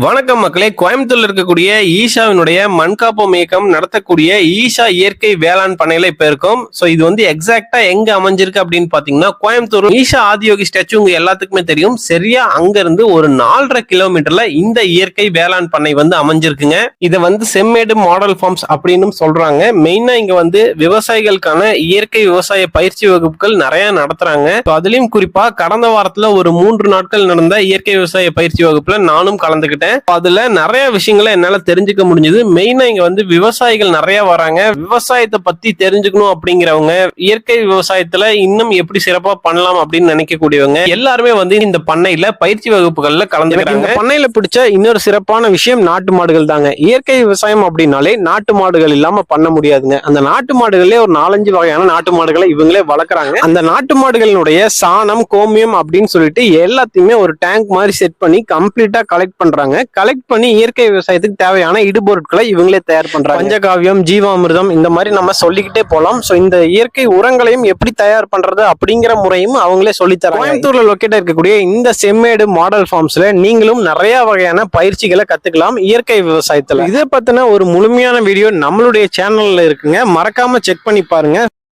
வணக்கம் மக்களே. கோயம்புத்தூர்ல இருக்கக்கூடிய ஈஷாவினுடைய மண்காப்பம் இயக்கம் நடத்தக்கூடிய ஈஷா இயற்கை வேளாண் பண்ணையில இப்ப இருக்கும். சோ இது வந்து எக்ஸாக்டா எங்க அமைஞ்சிருக்கு அப்படின்னு பாத்தீங்கன்னா கோயம்புத்தூர் ஈஷா ஆதியோகி ஸ்டாச்சு உங்க எல்லாத்துக்குமே தெரியும். சரியா அங்க இருந்து ஒரு நாலரை கிலோமீட்டர்ல இந்த இயற்கை வேளாண் பண்ணை வந்து அமைஞ்சிருக்குங்க. இதை வந்து செம்மேடு மாடல் ஃபார்ம்ஸ் அப்படின்னு சொல்றாங்க. மெயினா இங்க வந்து விவசாயிகளுக்கான இயற்கை விவசாய பயிற்சி வகுப்புகள் நிறைய நடத்துறாங்க. அதுலயும் குறிப்பா கடந்த வாரத்துல ஒரு மூன்று நாட்கள் நடந்த இயற்கை விவசாய பயிற்சி வகுப்புல நானும் கலந்துக்கிட்டேன் அதுல நிறைய விஷயங்களை என்னால தெரிஞ்சுக்க முடிஞ்சது. மெயினா இங்க வந்து விவசாயிகள் நிறைய வராங்க. விவசாயத்தை பத்தி தெரிஞ்சுக்கணும் அப்படிங்கிறவங்க இயற்கை விவசாயத்துல இன்னும் எப்படி சிறப்பா பண்ணலாம் அப்படின்னு நினைக்கக்கூடியவங்க எல்லாருமே வந்து இந்த பண்ணையில பயிற்சி வகுப்புகள்ல கலந்துக்கிறாங்க பண்ணையில பிடிச்ச இன்னொரு சிறப்பான விஷயம் நாட்டு மாடுகள் தாங்க. இயற்கை விவசாயம் அப்படின்னாலே நாட்டு மாடுகள் இல்லாம பண்ண முடியாதுங்க. அந்த நாட்டு மாடுகளே ஒரு நாலஞ்சு வகையான நாட்டு மாடுகளை இவங்களே வளர்க்குறாங்க. அந்த நாட்டு மாடுகளினுடைய சாணம் கோமியம் அப்படின்னு சொல்லிட்டு எல்லாத்தையுமே ஒரு டேங்க் மாதிரி செட் பண்ணி கம்ப்ளீட்டா கலெக்ட் பண்றாங்க. கலெக்ட் பண்ணி இயற்கை விவசாயத்துக்கு தேவையான இடுபொருட்களை இவங்களே தயார் பண்றாங்க. பஞ்சகாவியம் ஜீவாமிர்தம் இந்த மாதிரி நம்ம சொல்லிக்கிட்டே போலாம். சோ இந்த இயற்கை உரங்களையும் எப்படி தயார் பண்றது அப்படிங்கிற முறையும் அவங்களே சொல்லி தராங்க கோயம்புத்தூர்ல லொக்கேட் இருக்கக்கூடிய இந்த செம்மேடு மாடல் ஃபார்ம்ஸ்ல நீங்களும் நிறைய வகையான பயிற்சிகளை கத்துக்கலாம் இயற்கை விவசாயத்துல. இதை பத்தின ஒரு முழுமையான வீடியோ நம்மளுடைய சேனல்ல இருக்குங்க. மறக்காம செக் பண்ணி பாருங்க.